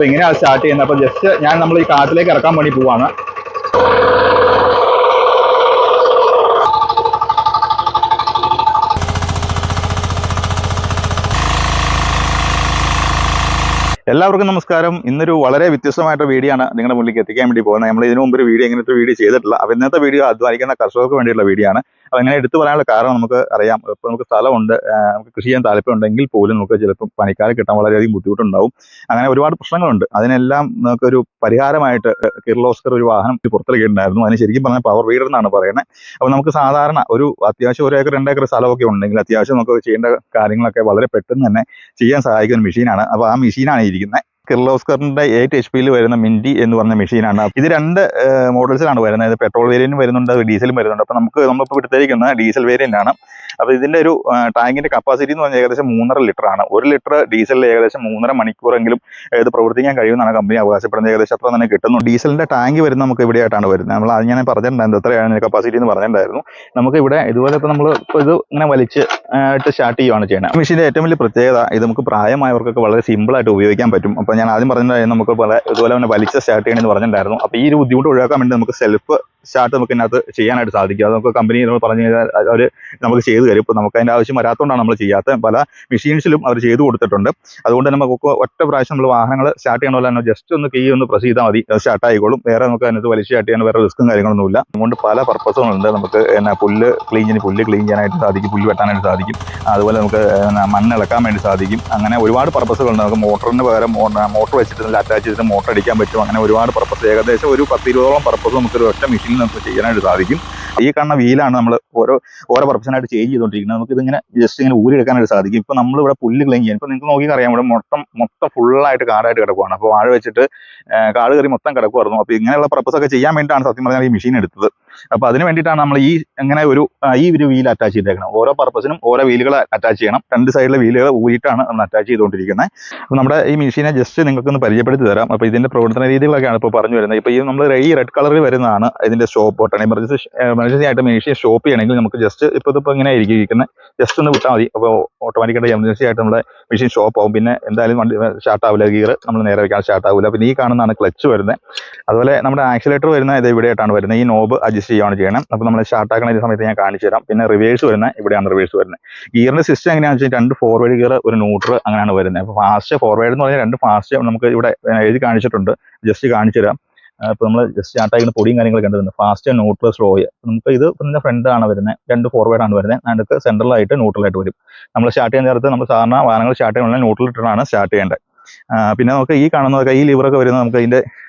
അപ്പൊ ഇങ്ങനെയാണ് സ്റ്റാർട്ട് ചെയ്യുന്നത്. അപ്പൊ ജസ്റ്റ് ഞാൻ നമ്മൾ ഈ കാട്ടിലേക്ക് ഇറക്കാൻ വേണ്ടി പോവാണ്. എല്ലാവർക്കും നമസ്കാരം. ഇന്നൊരു വളരെ വ്യത്യസ്തമായിട്ട് വീഡിയോ ആണ് നിങ്ങളുടെ മുന്നിലേക്ക് എത്തിക്കാൻ വേണ്ടി പോകുന്നത്. നമ്മൾ ഇതിനു മുമ്പ് ഒരു വീഡിയോ ഇങ്ങനത്തെ വീഡിയോ ചെയ്തിട്ടില്ല. അപ്പോൾ ഇന്നത്തെ വീഡിയോ അധ്വാനിക്കുന്ന കർഷകർക്ക് വേണ്ടിയുള്ള വീഡിയോ ആണ്. അപ്പോൾ അങ്ങനെ എടുത്തു പറയാനുള്ള കാരണം നമുക്ക് അറിയാം. ഇപ്പോൾ നമുക്ക് സ്ഥലമുണ്ട്. നമുക്ക് കൃഷി ചെയ്യാൻ താല്പര്യമുണ്ടെങ്കിൽ പോലും നമുക്ക് ചിലപ്പോൾ പണിക്കാരെ കിട്ടാൻ വളരെയധികം ബുദ്ധിമുട്ടുണ്ടാവും. അങ്ങനെ ഒരുപാട് പ്രശ്നങ്ങളുണ്ട്. അതിനെല്ലാം നമുക്കൊരു പരിഹാരമായിട്ട് കിർലോസ്കർ ഒരു വാഹനം പുറത്തിറക്കിയിട്ടുണ്ടായിരുന്നു. അതിന് ശരിക്കും പറഞ്ഞാൽ പവർ വീഡർ എന്നാണ് പറയുന്നത്. അപ്പോൾ നമുക്ക് സാധാരണ ഒരു അത്യാവശ്യം ഒരു ഏക്കർ രണ്ട് ഏക്കർ സ്ഥലമൊക്കെ ഉണ്ടെങ്കിൽ അത്യാവശ്യം നമുക്ക് ചെയ്യേണ്ട കാര്യങ്ങളൊക്കെ വളരെ പെട്ടെന്ന് തന്നെ ചെയ്യാൻ സഹായിക്കുന്ന മെഷീനാണ് അപ്പോൾ ആ മെഷീനാണ് ഇരിക്കുന്നത്. കിർലോസ്കറിന്റെ എയ്റ്റ് എച്ച് പിയിൽ വരുന്ന മിന്റി എന്ന് പറഞ്ഞ മെഷീനാണ് ഇത് രണ്ട് മോഡൽസിലാണ് വരുന്നത്. പെട്രോൾ വേരിയന്റും വരുന്നുണ്ട് ഡീസലും വരുന്നുണ്ട്. അപ്പോൾ നമുക്ക് നമ്മളിപ്പോൾ എടുത്തിരിക്കുന്ന ഡീസൽ വേരിയന്റ് ആണ്. അപ്പോൾ ഇതിന്റെ ഒരു ടാങ്കിന്റെ കപ്പാസിറ്റി എന്ന് പറഞ്ഞാൽ ഏകദേശം മൂന്നര ലിറ്റർ ആണ്. ഒരു ലിറ്റർ ഡീസലിൽ ഏകദേശം മൂന്നര മണിക്കൂറെങ്കിലും ഇത് പ്രവർത്തിക്കാൻ കഴിയുമെന്നാണ് കമ്പനി അവകാശപ്പെടുന്നത്. ഏകദേശം അത്ര തന്നെ കിട്ടുന്നു. ഡീസലിന്റെ ടാങ്ക് വരുന്നത് നമുക്ക് ഇവിടെയായിട്ടാണ് വരുന്നത്. നമ്മൾ അത് ഞാൻ പറഞ്ഞിട്ടുണ്ടായിരുന്നു എത്രയാണ് കപ്പാസിറ്റി എന്ന് പറഞ്ഞിട്ടുണ്ടായിരുന്നു. നമുക്ക് ഇവിടെ ഇതുപോലെ ഇപ്പോൾ നമ്മൾ ഇത് ഇങ്ങനെ വലിച്ച് ആയിട്ട് സ്റ്റാർട്ട് ചെയ്യുകയാണ് ചെയ്യുന്നത്. മെഷീന്റെ ഏറ്റവും വലിയ പ്രത്യേകത ഇത് നമുക്ക് പ്രായമായവർക്കൊക്കെ വളരെ സിമ്പിൾ ആയിട്ട് ഉപയോഗിക്കാൻ പറ്റും. അപ്പോൾ ഞാൻ ആദ്യം പറഞ്ഞിട്ടുണ്ടായിരുന്നു നമുക്ക് പല ഇതുപോലെ തന്നെ വലിച്ച് സ്റ്റാർട്ട് ചെയ്യണമെന്ന് പറഞ്ഞിട്ടുണ്ടായിരുന്നു. അപ്പോൾ ഈ ഒരു ബുദ്ധിമുട്ട് ഒഴിവാക്കാൻ വേണ്ടി നമുക്ക് സെൽഫ് സ്റ്റാർട്ട് നമുക്ക് ഇതിനകത്ത് ചെയ്യാനായിട്ട് സാധിക്കും. അത് നമുക്ക് കമ്പനി നമ്മൾ പറഞ്ഞു കഴിഞ്ഞാൽ അവർ നമുക്ക് ചെയ്തു തരും. ഇപ്പോൾ നമുക്ക് അതിന്റെ ആവശ്യം വരാത്തതുകൊണ്ടാണ് നമ്മൾ ചെയ്യാത്ത പല മെഷീൻസിലും അവർ ചെയ്തു കൊടുത്തിട്ടുണ്ട്. അതുകൊണ്ട് നമുക്ക് ഒറ്റ പ്രാവശ്യം നമ്മൾ വാഹനങ്ങൾ സ്റ്റാർട്ട് ചെയ്യണമല്ലോ ജസ്റ്റ് ഒന്ന് കീ ഒന്ന് പ്രസ് ചെയ്താൽ മതി. സ്റ്റാർട്ട് ആയിക്കോളും. വേറെ നമുക്ക് അതിനകത്ത് വലിച്ചു സ്റ്റാർട്ട് ചെയ്യാൻ വേറെ റിസ്ക്കും കാര്യങ്ങളൊന്നുമില്ല അതുകൊണ്ട് പല പർപ്പസുകളുണ്ട് നമുക്ക് എന്നാ പുല്ല് ക്ലീൻ ചെയ്യാൻ പുല്ല് ക്ലീൻ ചെയ്യാനായിട്ട് സാധിക്കും. പുല്ല് വെട്ടാനായിട്ട് സാധിക്കും. അതുപോലെ നമുക്ക് മണ്ണിളക്കാൻ വേണ്ടി സാധിക്കും. അങ്ങനെ ഒരുപാട് പർപ്പസുകളുണ്ട് നമുക്ക് മോട്ടറിന് പകരം മോട്ടർ വെച്ചിട്ട് അറ്റാച്ച് ചെയ്തിട്ട് മോട്ടർ അടിക്കാൻ പറ്റും. അങ്ങനെ ഒരുപാട് പർപ്പസ് ഏകദേശം ഒരു പത്തിരുപതോളം പർപ്പസ് നമുക്ക് ഒരു ഒറ്റ മെഷീനിൽ നമുക്ക് ചെയ്യാനായിട്ട് സാധിക്കും. ഈ കാണുന്ന വീലാണ് നമ്മൾ ഓരോ ഓരോ പർപ്പസിനായിട്ട് ചേഞ്ച് ചെയ്തുകൊണ്ടിരിക്കുന്നത്. നമുക്ക് ഇതിങ്ങനെ ജസ്റ്റ് ഇങ്ങനെ ഊരി എടുക്കാനായിട്ട് സാധിക്കും. ഇപ്പൊ നമ്മൾ ഇവിടെ പുല്ല് ക്ലീൻ ചെയ്യാൻ ഇപ്പൊ നിങ്ങൾക്ക് നോക്കി അറിയാം ഇവിടെ മൊത്തം മൊത്തം ഫുള്ളായിട്ട് കാടായിട്ട് കിടക്കുവാണ്. അപ്പോൾ വാഴ വെച്ചിട്ട് കാട് കയറി മൊത്തം കിടക്കുമായിരുന്നു അപ്പോൾ ഇങ്ങനെയുള്ള പർപ്പസ് ഒക്കെ ചെയ്യാൻ വേണ്ടിയിട്ടാണ് സത്യം പറഞ്ഞാൽ ഈ മെഷീൻ എടുത്തത്. അപ്പോൾ അതിന് വേണ്ടിയിട്ടാണ് നമ്മൾ ഈ ഇങ്ങനെ ഒരു ഈ ഒരു വീൽ അറ്റാച്ച് ചെയ്തേക്കണം ഓരോ പർപ്പസിനും ഓരോ വീലുകൾ അറ്റാച്ച് ചെയ്യണം. രണ്ട് സൈഡിലെ വീലുകൾ ഊരിയിട്ടാണ് നമ്മൾ അറ്റാച്ച് ചെയ്തുകൊണ്ടിരിക്കുന്നത് അപ്പോൾ നമ്മുടെ ഈ മെഷീനെ ജസ്റ്റ് നിങ്ങൾക്കൊന്ന് പരിചയപ്പെടുത്തി തരാം. അപ്പോൾ ഇതിന്റെ പ്രവർത്തന രീതികളൊക്കെയാണ് ഇപ്പോൾ പറഞ്ഞു വരുന്നത്. ഇപ്പോൾ ഈ നമ്മൾ ഈ റെഡ് കളറിൽ വരുന്നതാണ് ഇതിന്റെ ഷോപ്പ് ബട്ടൺ എമർജൻസി എമർജൻസി ആയിട്ട് മെഷീൻ ഷോപ്പ് ചെയ്യണമെങ്കിൽ നമുക്ക് ജസ്റ്റ് ഇപ്പോൾ ഇതിപ്പോൾ ഇങ്ങനെ ആയിരിക്കും ഇരിക്കുന്നത് ജസ്റ്റ് ഒന്ന് വിട്ടാൽ മതി. അപ്പോൾ ഓട്ടോമാറ്റിക്കായിട്ട് എമർജൻസി ആയിട്ട് നമ്മുടെ മെഷീൻ ഷോപ്പ് ആവും. പിന്നെ എന്തായാലും വണ്ടി സ്റ്റാർട്ട് ആവില്ല ഗിയർ നമ്മൾ നേരെ വെക്കാൻ സ്റ്റാർട്ട് ആവില്ല പിന്നെ ഈ കാണുന്നതാണ് ക്ലച്ച് വരുന്നത് അതുപോലെ നമ്മുടെ ആക്സിലേറ്റർ വരുന്നത് ഇത് ഇവിടെയായിട്ടാണ് വരുന്നത് ഈ നോബ് അഡ്ജസ്റ്റ് ചെയ്യുകയാണ് ചെയ്യണം. അപ്പോൾ നമ്മൾ സ്റ്റാർട്ട് ആക്കുന്ന സമയത്ത് ഞാൻ കാണിച്ചു തരാം. പിന്നെ റിവേഴ്സ് വരുന്ന ഇവിടെയാണ് റിവേഴ്സ് വരുന്നത് ഗിയറിന്റെ സിസ്റ്റം എങ്ങനെയാണെന്ന് വെച്ചാൽ രണ്ട് ഫോർവേഡ് ഗിയർ ഒരു ന്യൂട്രൽ അങ്ങനെയാണ് വരുന്നത് അപ്പോൾ ഫാസ്റ്റ് ഫോർവേഡ് എന്ന് പറഞ്ഞാൽ രണ്ട് ഫാസ്റ്റ് നമുക്ക് ഇവിടെ എഴുതി കാണിച്ചിട്ടുണ്ട്. ജസ്റ്റ് കാണിച്ചു തരാം. ഇപ്പോൾ നമ്മൾ ജസ്റ്റ് സ്റ്റാർട്ട് ആക്കുന്ന പൊടിയും കാര്യങ്ങളൊക്കെ കണ്ടിരുന്നത് ഫാസ്റ്റ് ന്യൂട്രൽ സ്ലോ നമുക്ക് ഇത് ഇതിന്റെ ഫ്രണ്ട് ആണ് വരുന്നത് രണ്ട് ഫോർവേഡ് ആണ് വരുന്നത് നടുക്ക് സെൻട്രലായിട്ട് ന്യൂട്രലായിട്ട് വരും. നമ്മൾ സ്റ്റാർട്ട് ചെയ്യുന്ന നേരത്ത് നമ്മൾ സാധാരണ വാഹനങ്ങൾ സ്റ്റാർട്ട് ചെയ്യുമ്പോൾ ന്യൂട്രൽ ഇട്ടിട്ടാണ് സ്റ്റാർട്ട് ചെയ്യേണ്ടത് പിന്നെ നമുക്ക് ഈ കാണുന്നതൊക്കെ ഈ ലിവറൊക്കെ വരുന്നത് നമുക്ക് ഇതിന്റെ ആ,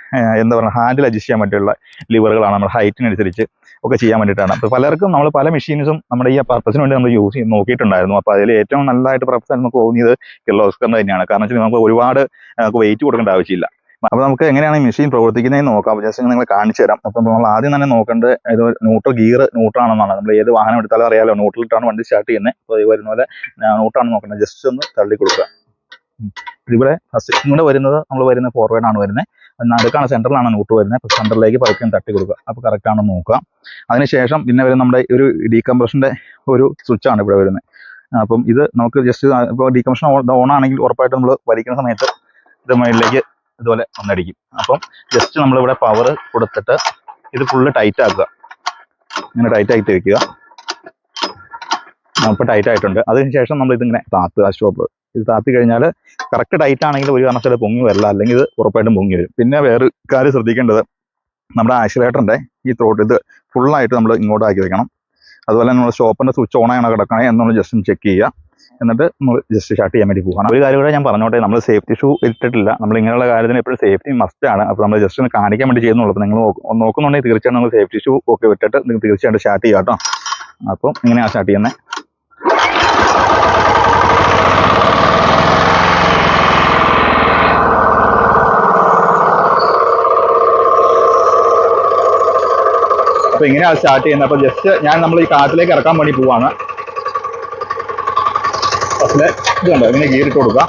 എന്താ പറയുക ഹാൻഡിൽ അഡ്ജസ്റ്റ് ചെയ്യാൻ പറ്റിയുള്ള ലിവറുകളാണ് നമ്മുടെ ഹൈറ്റിനനുസരിച്ച് ഒക്കെ ചെയ്യാൻ വേണ്ടിയിട്ടാണ്. അപ്പോൾ പലർക്കും നമ്മൾ പല മെഷീൻസും നമ്മുടെ ഈ പർപ്പസിന് വേണ്ടി നമ്മൾ യൂസ് ചെയ്ത് നോക്കിയിട്ടുണ്ടായിരുന്നു. അപ്പോൾ അതിൽ ഏറ്റവും നല്ലതായിട്ട് പർപ്പസ് നമുക്ക് തോന്നിയത് കിർലോസ്കറിന്റെ തന്നെയാണ്. കാരണം വെച്ചാൽ നമുക്ക് ഒരുപാട് നമുക്ക് വെയിറ്റ് കൊടുക്കേണ്ട ആവശ്യമില്ല. അപ്പോൾ നമുക്ക് എങ്ങനെയാണ് മെഷീൻ പ്രവർത്തിക്കുന്നതെന്ന് നോക്കാം. ജസ്റ്റ് നിങ്ങൾ കാണിച്ചു തരാം. അപ്പം നമ്മൾ ആദ്യം തന്നെ നോക്കേണ്ടത് ഇത് ന്യൂട്രൽ ഗിയർ ന്യൂട്രാണെന്നാണ് നമ്മൾ ഏത് വാഹനം എടുത്താലും അറിയാലോ ന്യൂട്രലിട്ടാണ് വണ്ടി സ്റ്റാർട്ട് ചെയ്യുന്നത്. അപ്പോൾ ഈ വരുന്ന പോലെ ന്യൂട്രാണ് നോക്കേണ്ടത്. ജസ്റ്റ് ഒന്ന് തള്ളി കൊടുക്കുക. ഇവിടെ ഫസ്റ്റ് ഇങ്ങോട്ട് വരുന്നത് നമ്മൾ വരുന്ന ഫോർവേഡ് ആണ് വരുന്നത്. നടുക്കാണ് സെൻട്രലാണ് ന്യൂട്രൽ വരുന്നത്. അപ്പോൾ സെന്ററിലേക്ക് പതുക്കെ തട്ടി കൊടുക്കുക. അപ്പോൾ കറക്റ്റ് ആണെന്ന് നോക്കുക. അതിനുശേഷം പിന്നെ വരുന്ന നമ്മുടെ ഒരു ഡീകംപ്രഷന്റെ ഒരു സ്വിച്ചാണ് ഇവിടെ വരുന്നത്. അപ്പം ഇത് നമുക്ക് ജസ്റ്റ് ഇപ്പോൾ ഡീകംപ്രഷൻ ഓൺ ആണെങ്കിൽ ഉറപ്പായിട്ട് നമ്മൾ വലിക്കുന്ന സമയത്ത് ഇത് മുകളിലേക്ക് ഇതുപോലെ ഒന്നടിക്കും. അപ്പം ജസ്റ്റ് നമ്മളിവിടെ പവർ കൊടുത്തിട്ട് ഇത് ഫുള്ള് ടൈറ്റ് ആക്കുക. ഇങ്ങനെ ടൈറ്റ് ആയിട്ട് വെക്കുക അപ്പോൾ ടൈറ്റ് ആയിട്ടുണ്ട്. അതിനുശേഷം നമ്മൾ ഇതിങ്ങനെ താത്തുക സ്റ്റോപ്പ് ഇത് താത്തി കഴിഞ്ഞാൽ കറക്റ്റ് ടൈറ്റ് ആണെങ്കിൽ ഒരു കാരണത്തിൽ പൊങ്ങി വരില്ല. അല്ലെങ്കിൽ ഇത് ഉറപ്പായിട്ടും പൊങ്ങി വരും. പിന്നെ വേറെ കാര്യം ശ്രദ്ധിക്കേണ്ടത് നമ്മുടെ ആക്സിലേറ്ററിന്റെ ഈ ത്രോട്ട് ഇത് ഫുള്ളായിട്ട് നമ്മൾ ഇങ്ങോട്ട് ആക്കി വെക്കണം. അതുപോലെ നമ്മൾ ഷോപ്പിന്റെ സ്വിച്ച് ഓൺ ആണോ കിടക്കണേ നമ്മൾ ജസ്റ്റ് ഒന്ന് ചെക്ക് ചെയ്യുക. എന്നിട്ട് നമ്മൾ ജസ്റ്റ് സ്റ്റാർട്ട് ചെയ്യാൻ വേണ്ടി പോകണം ഒരു കാര്യം കൂടെ ഞാൻ പറഞ്ഞോട്ടെ നമ്മൾ സേഫ്റ്റി ഷൂ ഇട്ടിട്ടില്ല. നമ്മൾ ഇങ്ങനെയുള്ള കാര്യത്തിന് എപ്പോഴും സേഫ്റ്റി മസ്റ്റ് ആണ്. അപ്പോൾ നമ്മൾ ജസ്റ്റ് ഒന്ന് കാണിക്കാൻ വേണ്ടി ചെയ്യുന്നുള്ളൂ. നിങ്ങൾ നോക്കുന്നുണ്ടെങ്കിൽ തീർച്ചയായിട്ടും നമ്മൾ സേഫ്റ്റി ഷൂ ഒക്കെ വിട്ടിട്ട് നിങ്ങൾ തീർച്ചയായിട്ടും സ്റ്റാർട്ട് ചെയ്യാം കേട്ടോ. അപ്പം ഇങ്ങനെയാണ് സ്റ്റാർട്ട് ചെയ്യുന്നത് അപ്പൊ ഇങ്ങനെയാണ് സ്റ്റാർട്ട് ചെയ്യുന്നത്. അപ്പൊ ജസ്റ്റ് ഞാൻ നമ്മൾ ഈ കാട്ടിലേക്ക് ഇറക്കാൻ വേണ്ടി പോവാണ്. ഫസ്റ്റിൽ ഇതുണ്ട് ഇങ്ങനെ ഗീറിട്ട് കൊടുക്കുക.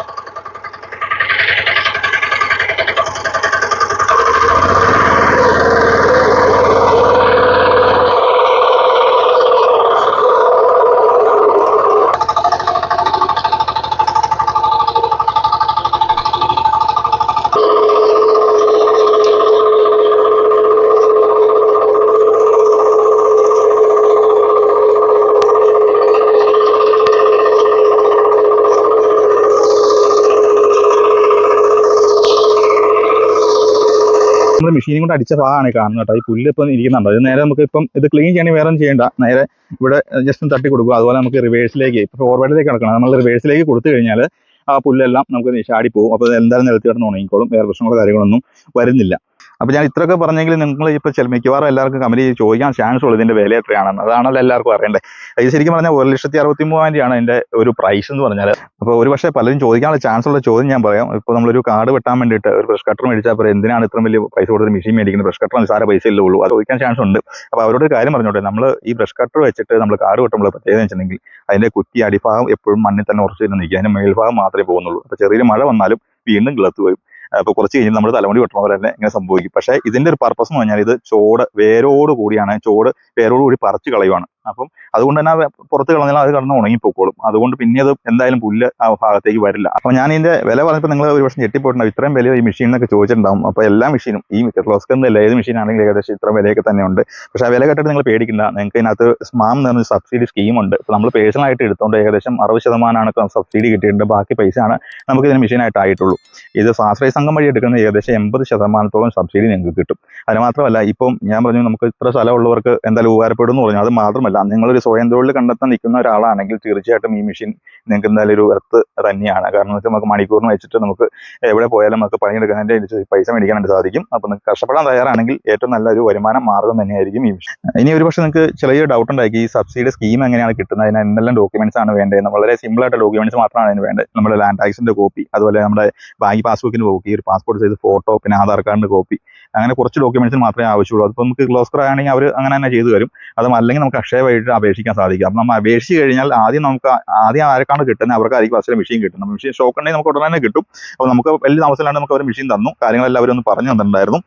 നമ്മൾ മെഷീനും കൊണ്ട് അടിച്ച ഭാഗമാണ് കാണുന്നത് കേട്ടോ. ഈ പുല്ല് ഇപ്പം ഇരിക്കുന്നുണ്ട്. അത് നേരെ നമുക്ക് ഇപ്പം ഇത് ക്ലീൻ ചെയ്യണമെങ്കിൽ വേറെ ഒന്നും ചെയ്യണ്ട. നേരെ ഇവിടെ ജസ്റ്റ് തട്ടി കൊടുക്കുക. അതുപോലെ നമുക്ക് റിവേഴ്സിലേക്ക് ഇപ്പോൾ ഫോർവേഡിലേക്ക് കിടക്കണം. നമ്മൾ റിവേഴ്സിലേക്ക് കൊടുത്തു കഴിഞ്ഞാൽ ആ പുല്ലെല്ലാം നമുക്ക് ചാടി പോകും. അപ്പോൾ എന്തായാലും നിലത്തി കിടന്ന് ഉണങ്ങിക്കോളും. വേറെ പ്രശ്നങ്ങളോ കാര്യങ്ങളൊന്നും വരുന്നില്ല. അപ്പോൾ ഞാൻ ഇത്രയൊക്കെ പറഞ്ഞെങ്കിൽ നിങ്ങൾ ഇപ്പോൾ ചില മിക്കവാറും എല്ലാവർക്കും കമ്പനി ചോദിക്കാൻ ചാൻസ് ഉള്ളൂ ഇതിന്റെ വില എത്രയാണെന്ന്. അതാണല്ലോ എല്ലാവർക്കും അറിയേണ്ടത്. ഇത് ശരിക്കും പറഞ്ഞാൽ ഒരു ലക്ഷത്തി അറുപത്തി മൂവായിരം രൂപയാണ് ഇതിന്റെ ഒരു പ്രൈസ് എന്ന് പറഞ്ഞാൽ. അപ്പോൾ ഒരു പക്ഷേ പലരും ചോദിക്കാനുള്ള ചാൻസ് ഉള്ള ചോദ്യം ഞാൻ പറയാം. ഇപ്പോൾ നമ്മളൊരു കാർഡ് വെട്ടാൻ വേണ്ടിയിട്ട് ഒരു ബ്രഷ് കട്ടർ മേടിച്ചാൽ പറയും എന്തിനാണ് ഇത്ര വലിയ പൈസ കൊടുത്ത് മെഷീൻ മേടിക്കുന്നത്? ബ്രഷ് കട്ടർ നിസാര പൈസ ഇല്ലേ ഉള്ളൂ. അത് ചോദിക്കാൻ ചാൻസ് ഉണ്ട്. അപ്പോൾ അവരോട് കാര്യം പറഞ്ഞോട്ടെ നമ്മൾ ഈ ബ്രഷ് കട്ടർ വെച്ചിട്ട് നമ്മൾ കാർഡ് വെട്ടുമ്പോൾ പ്രത്യേകത വെച്ചിട്ടുണ്ടെങ്കിൽ അതിന്റെ കുറ്റി അടിഭാഗം എപ്പോഴും മണ്ണിൽ തന്നെ ഉറച്ചു തന്നെ നിൽക്കുക അതിന്റെ മേൽഭാഗം മാത്രമേ പോകുന്നുള്ളൂ. അപ്പോൾ ചെറിയൊരു മഴ വന്നാലും വീണ്ടും കിളത്ത് വരും അപ്പോൾ കുറച്ച് കഴിഞ്ഞ് നമ്മൾ തലമുടി വെട്ടണ പോലെ തന്നെ ഇങ്ങനെ സംഭവിക്കും. പക്ഷേ ഇതിന്റെ ഒരു പർപ്പസ് എന്ന് പറഞ്ഞാൽ ഇത് ചോട് വേരോട് കൂടിയാണ്. ചോട് വേരോട് കൂടി പറിച്ച് കളയുവാണ്. അപ്പം അതുകൊണ്ട് തന്നെ പുറത്ത് കളഞ്ഞാൽ അത് കടന്ന് ഉണങ്ങിപ്പോക്കോളും. അതുകൊണ്ട് പിന്നെ അത് എന്തായാലും പുല്ല് ആ ഭാഗത്തേക്ക് വരില്ല. അപ്പോൾ ഞാൻ ഇതിന്റെ വില പറഞ്ഞപ്പോൾ നിങ്ങൾ ഒരു പക്ഷേ ഞെട്ടിപ്പോയിട്ടുണ്ടാവും. ഇത്രയും വില ഈ മെഷീൻ എന്നൊക്കെ ചോദിച്ചിട്ടുണ്ടാവും. അപ്പോൾ എല്ലാ മെഷീനും ഈ കിർലോസ്ക് എന്നല്ല ഏത് മെഷീൻ ആണെങ്കിലും ഏകദേശം ഇത്ര വിലയൊക്കെ തന്നെ ഉണ്ട് പക്ഷേ ആ വില കേട്ടിട്ട് നിങ്ങൾ പേടിക്കണ്ട. നിങ്ങൾക്ക് ഇതിനകത്ത് സ്മാം എന്ന് പറഞ്ഞ സബ്സിഡി സ്കീമുണ്ട് ഇപ്പോൾ നമ്മൾ പേഴ്സണൽ ആയിട്ട് എടുത്തോണ്ട് ഏകദേശം അറുപത് ശതമാനമാണ് സബ്സിഡി കിട്ടിയിട്ടുണ്ട്. ബാക്കി പൈസയാണ് നമുക്ക് ഇതിന് മെഷീനായിട്ട് ആയിട്ടുള്ളൂ ഇത് സ്വാശ്രയ സംഘം വഴി എടുക്കുന്ന ഏകദേശം എൺപത് ശതമാനത്തോളം സബ്സിഡി നിങ്ങൾക്ക് കിട്ടും. അത് മാത്രമല്ല ഇപ്പം ഞാൻ പറഞ്ഞു നമുക്ക് ഇത്ര സ്ഥലമുള്ളവർക്ക് എന്തായാലും ഉപകാരപ്പെടും എന്ന് പറഞ്ഞു. അത് മാത്രമല്ല നിങ്ങളൊരു സ്വയം തൊഴിൽ കണ്ടെത്താൻ നിൽക്കുന്ന ഒരാളാണെങ്കിൽ തീർച്ചയായിട്ടും ഈ മെഷീൻ നിങ്ങൾക്ക് എന്തായാലും ഒരു വെർത്ത് തന്നെയാണ്. കാരണം വെച്ചാൽ നമുക്ക് മണിക്കൂറിന് വെച്ചിട്ട് നമുക്ക് എവിടെ പോയാലും നമുക്ക് പണിയെടുക്കാനായിട്ട് പൈസ മേടിക്കാനായിട്ട് സാധിക്കും. അപ്പോൾ നിങ്ങൾക്ക് കഷ്ടപ്പെടാൻ തയ്യാറാണെങ്കിൽ ഏറ്റവും നല്ല ഒരു വരുമാന മാർഗം തന്നെയായിരിക്കും ഈ മെഷീൻ. ഇനി ഒരു പക്ഷേ നിങ്ങൾക്ക് ചെറിയ ഡൗട്ട് ഉണ്ടാക്കി ഈ സബ്സിഡി സ്കീം എങ്ങനെയാണ് കിട്ടുന്നത്? അതിന് എന്തെല്ലാം ഡോക്യുമെന്റ്സ് ആണ് വേണ്ടത്? വളരെ സിമ്പിൾ ആയിട്ട് ഡോക്യുമെന്റ്സ് മാത്രമാണ് അതിന് വേണ്ടത്. നമ്മുടെ ലാൻഡ് ടാക്സിന്റെ കോപ്പി അതുപോലെ നമ്മുടെ ബാങ്ക് പാസ്ബുക്കിന്റെ കോപ്പി ഒരു പാസ്പോർട്ട് സൈസ് ഫോട്ടോ പിന്നെ ആധാർ കാർഡിന്റെ കോപ്പി അങ്ങനെ കുറച്ച് ഡോക്യുമെന്റ്സിന് മാത്രമേ ആവശ്യമുള്ളൂ. അതിപ്പോൾ നമുക്ക് ക്ലോസ്കർ ആണെങ്കിൽ അവർ അങ്ങനെ തന്നെ ചെയ്തു തരും. അതും അല്ലെങ്കിൽ നമുക്ക് അക്ഷയ വഴിയിട്ട് അപേക്ഷിക്കാൻ സാധിക്കും. അപ്പം നമ്മൾ അപേക്ഷിച്ച് കഴിഞ്ഞാൽ ആദ്യം നമുക്ക് ആദ്യം ആർക്കാണ് കിട്ടുന്നത് അവർക്കായിരിക്കും ഫസ്റ്റ് മെഷീൻ കിട്ടുന്നത്. മെഷീൻ ഷോക്ക് ഉണ്ടെങ്കിൽ നമുക്ക് ഉടനെ തന്നെ കിട്ടും. അപ്പോൾ നമുക്ക് വലിയ താമസമില്ലാണ്ട് നമുക്ക് അവർ മെഷീൻ തന്നു. കാര്യങ്ങളെല്ലാം ഒന്ന് പറഞ്ഞു തന്നിട്ടുണ്ടായിരുന്നു.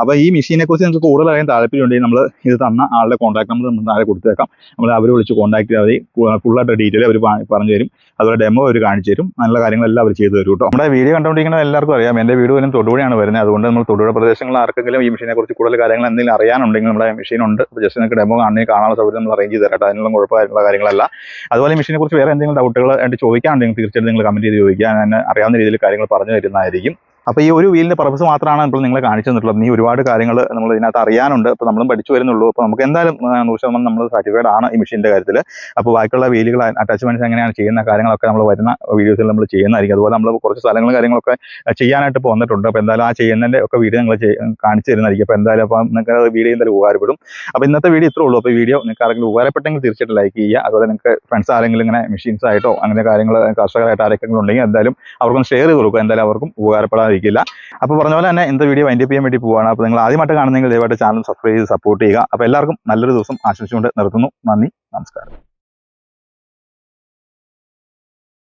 അപ്പോൾ ഈ മെഷീനെ കുറിച്ച് നിങ്ങൾക്ക് കൂടുതൽ അറിയാൻ താല്പര്യമുണ്ടെങ്കിൽ നമ്മൾ ഇത് തന്ന ആളുടെ കോൺടാക്ട് നമ്പർ നമ്മൾ താഴെ കൊടുത്തേക്കാം. നമ്മൾ അവർ വിളിച്ച് കോൺടാക്ട് ചെയ്താൽ ഫുള്ളായിട്ട് ഡീറ്റെയിൽ അവർ പറഞ്ഞു തരും. അതുപോലെ ഡെമോ അവർ കാണിച്ചു തരും. നല്ല കാര്യങ്ങളെല്ലാം അവർ ചെയ്തു തരും കേട്ടോ. നമ്മുടെ വീഡിയോ കണ്ടുകൊണ്ടിരിക്കുന്ന എല്ലാവർക്കും അറിയാം. എന്റെ വീട് വരും തൊടുപുഴയാണ് വരുന്നത്. അതുകൊണ്ട് നമ്മൾ തൊടുപുഴ പ്രദേശങ്ങളിൽ ആർക്കെങ്കിലും ഈ മെഷീനെ കുറിച്ച് കൂടുതൽ കാര്യങ്ങൾ എന്തെങ്കിലും അറിയാനുണ്ടെങ്കിൽ നമ്മുടെ മെഷീൻ ഉണ്ട്. ജസ്റ്റ് നിങ്ങൾക്ക് ഡെമോ കാണണമെങ്കിൽ കാണാനുള്ള സൗകര്യം നമ്മൾ അറേഞ്ച് ചെയ്ത് തരാം കേട്ടോ. അതിനുള്ള കുഴപ്പമായിട്ടുള്ള കാര്യങ്ങളല്ല. അതുപോലെ മെഷീനെ കുറിച്ച് വേറെ എന്തെങ്കിലും ഡൗട്ടുകൾ ആയിട്ട് ചോദിക്കാനുണ്ടെങ്കിൽ തീർച്ചയായിട്ടും നിങ്ങൾ കമന്റ് ചെയ്ത് ചോദിക്കുക. ഞാൻ അറിയാവുന്ന രീതിയിൽ കാര്യങ്ങൾ പറഞ്ഞു തരുന്നതായിരിക്കും. അപ്പോൾ ഈ ഒരു വീലിന്റെ പർപ്പസ് മാത്രമാണ് ഇപ്പോൾ നിങ്ങളെ കാണിച്ചു തന്നിട്ടുള്ളത്. നീ ഒരുപാട് കാര്യങ്ങൾ നമ്മൾ ഇതിനകത്ത് അറിയാനുണ്ട്. അപ്പോൾ നമ്മളും പഠിച്ചു വരുന്നുള്ളൂ. അപ്പോൾ നമുക്ക് എന്തായാലും നൂറ് ശതമാനം നമ്മൾ സർട്ടിഫൈഡ് ആണ് ഈ മെഷീന്റെ കാര്യത്തിൽ. അപ്പോൾ ബാക്കിയുള്ള വീലുകൾ അറ്റാച്ച്മെന്റ്സ് എങ്ങനെയാണ് ചെയ്യുന്ന കാര്യങ്ങളൊക്കെ നമ്മൾ വരുന്ന വീഡിയോസിൽ നമ്മൾ ചെയ്യുന്നതായിരിക്കും. അതുപോലെ നമ്മൾ കുറച്ച് സ്ഥലങ്ങളും കാര്യങ്ങളൊക്കെ ചെയ്യാനായിട്ട് ഇപ്പോൾ വന്നിട്ടുണ്ട്. അപ്പോൾ എന്തായാലും ആ ചെയ്യുന്നതിന്റെ ഒക്കെ വീഡിയോ നിങ്ങൾ കാണിച്ചു തരുന്നതായിരിക്കും. അപ്പോൾ എന്തായാലും അപ്പോൾ നിങ്ങൾക്ക് വീഡിയോ എന്തായാലും ഉപകാരപ്പെടും. അപ്പോൾ ഇന്നത്തെ വീഡിയോ ഇത്രേ ഉള്ളൂ. അപ്പോൾ വീഡിയോ നിങ്ങൾക്ക് ആരെങ്കിലും ഉപകാരപ്പെട്ടെങ്കിൽ തീർച്ചയായിട്ടും ലൈക്ക് ചെയ്യുക. അതുപോലെ നിങ്ങൾക്ക് ഫ്രണ്ട്സ് ആരെങ്കിലും ഇങ്ങനെ മെഷീൻസ് ആയിട്ടോ അങ്ങനെ കാര്യങ്ങൾ കർഷകരായിട്ട് ആരെങ്കിലും ഉണ്ടെങ്കിൽ എന്തായാലും അവർക്കൊന്ന് ഷെയർ ചെയ്ത് കൊടുക്കുക. എന്തായാലും അവർക്കും ഉപകാരപ്പെടാതിരിക്കില്ല അപ്പോൾ പറഞ്ഞ പോലെ തന്നെ ഇന്നത്തെ വീഡിയോ വൈൻഡപ്പ് ചെയ്യാൻ വേണ്ടി പോവാണ്. അപ്പോൾ നിങ്ങൾ ആദ്യമായിട്ട് കാണുന്നെങ്കിൽ ദയവായിട്ട് ചാനൽ സബ്സ്ക്രൈബ് ചെയ്ത് സപ്പോർട്ട് ചെയ്യുക. അപ്പോൾ എല്ലാവർക്കും നല്ലൊരു ദിവസം ആശംസിച്ചുകൊണ്ട് നിർത്തുന്നു. നന്ദി. നമസ്കാരം.